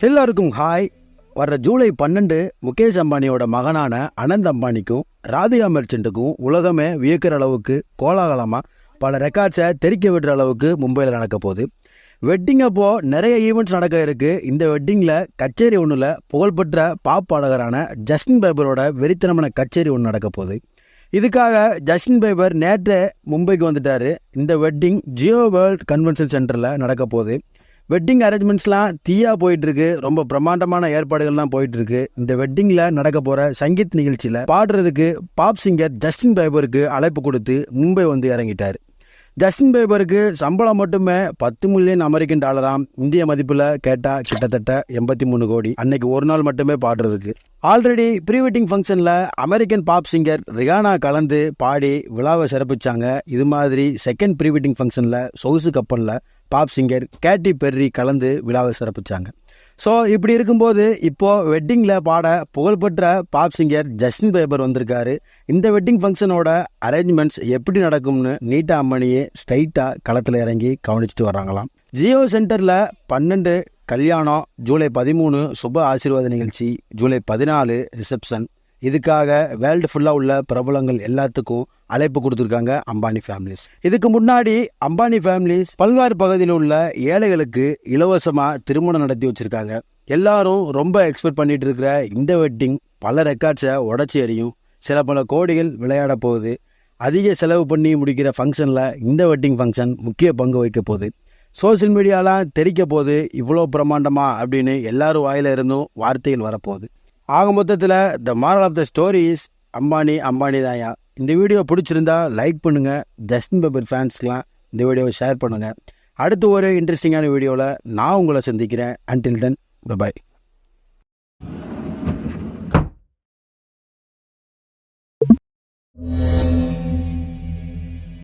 எல்லாருக்கும் ஹாய் வர்ற ஜூலை பன்னெண்டு முகேஷ் அம்பானியோட மகனான அனந்த் அம்பானிக்கும் ராதிகா மெர்ச்சன்ட்டுக்கும் உலகமே வியக்கிற அளவுக்கு கோலாகலமாக பல ரெக்கார்ட்ஸை தெரிக்க விடுற அளவுக்கு மும்பையில் நடக்க போகுது. வெட்டிங் அப்போது நிறைய ஈவெண்ட்ஸ் நடக்க இருக்கு. இந்த வெட்டிங்கில் கச்சேரி ஒன்றில் புகழ்பெற்ற பாப் பாடகரான ஜஸ்டின் பைபரோட வெறித்தனமான கச்சேரி ஒன்று நடக்க போகுது. இதுக்காக ஜஸ்டின் பைபர் நேற்று மும்பைக்கு வந்துட்டாரு. இந்த வெட்டிங் ஜியோ வேர்ல்ட் கன்வென்ஷன் சென்டரில் நடக்க போகுது. வெட்டிங் அரேஞ்ச்மெண்ட்ஸ்லாம் தீயா போயிட்டுருக்கு. ரொம்ப பிரம்மாண்டமான ஏற்பாடுகள்லாம் போயிட்டு இருக்கு இந்த வெட்டிங்கில் நடக்க போகிற சங்கீத் நிகழ்ச்சியில் பாடுறதுக்கு பாப் சிங்கர் ஜஸ்டின் பைபருக்கு அழைப்பு கொடுத்து மும்பை வந்து இறங்கிட்டார். ஜஸ்டின் பைபருக்கு சம்பளம் மட்டுமே பத்து மில்லியன் அமெரிக்கன் டாலராம் இந்திய மதிப்பில் கேட்டால் கிட்டத்தட்ட எண்பத்தி மூணு கோடி. அன்னைக்கு ஒரு நாள் மட்டுமே பாடுறதுக்கு. ஆல்ரெடி ப்ரீ வெட்டிங் ஃபங்க்ஷனில் அமெரிக்கன் பாப் சிங்கர் ரிகானா கலந்து பாடி விழாவை சிறப்பிச்சாங்க. இது மாதிரி செகண்ட் ப்ரீ வெட்டிங் ஃபங்க்ஷனில் சொகுசு கப்பலில் பாப் சிங்கர் கேட்டி பெர்ரி கலந்து விழாவை சிறப்பிச்சாங்க. ஸோ இப்படி இருக்கும்போது இப்போது வெட்டிங்கில் பாட புகழ்பெற்ற பாப் சிங்கர் ஜஸ்டின் பேபர் வந்திருக்காரு. இந்த வெட்டிங் ஃபங்க்ஷனோட அரேஞ்ச்மெண்ட்ஸ் எப்படி நடக்கும்னு நீட்டா அம்மனியே ஸ்ட்ரைட்டாக களத்தில் இறங்கி கவனிச்சுட்டு வர்றாங்களாம். ஜியோ சென்டரில் பன்னெண்டு கல்யாணம் ஜூலை பதிமூணு சுப ஆசீர்வாத நிகழ்ச்சி ஜூலை பதினாலு ரிசப்ஷன் இதுக்காக வேர்ல்டு ஃபுல்லாக உள்ள பிரபலங்கள் எல்லாத்துக்கும் அழைப்பு கொடுத்துருக்காங்க அம்பானி ஃபேமிலிஸ் இதுக்கு முன்னாடி அம்பானி ஃபேமிலிஸ் பல்வாறு பகுதியில் உள்ள ஏழைகளுக்கு இலவசமாக திருமணம் நடத்தி வச்சுருக்காங்க. எல்லாரும் ரொம்ப எக்ஸ்பெக்ட் பண்ணிட்டு இருக்கிற இந்த வெட்டிங் பல ரெக்கார்ட்ஸை உடச்சி எறியும். சில பல கோடிகள் விளையாட போகுது. அதிக செலவு பண்ணி முடிக்கிற ஃபங்க்ஷனில் இந்த வெட்டிங் ஃபங்க்ஷன் முக்கிய பங்கு வைக்க போகுது. சோஷியல் மீடியாலாம் தெரிக்க போது இவ்வளோ பிரம்மாண்டமா அப்படின்னு எல்லாரும் வாயில இருந்தும் வார்த்தைகள் வரப்போகுது. ஆக மொத்தத்தில் the moral of the stories Ambani Ambani தாயா இந்த வீடியோ பிடிச்சிருந்தா லைக் பண்ணுங்கள் ஜஸ்டின் பீபர் ஃபேன்ஸ்க்கெலாம் இந்த வீடியோவை ஷேர் பண்ணுங்கள் அடுத்து ஒரு இன்ட்ரெஸ்டிங்கான வீடியோவில் நான் உங்களை சந்திக்கிறேன். Until then bye bye Yeah.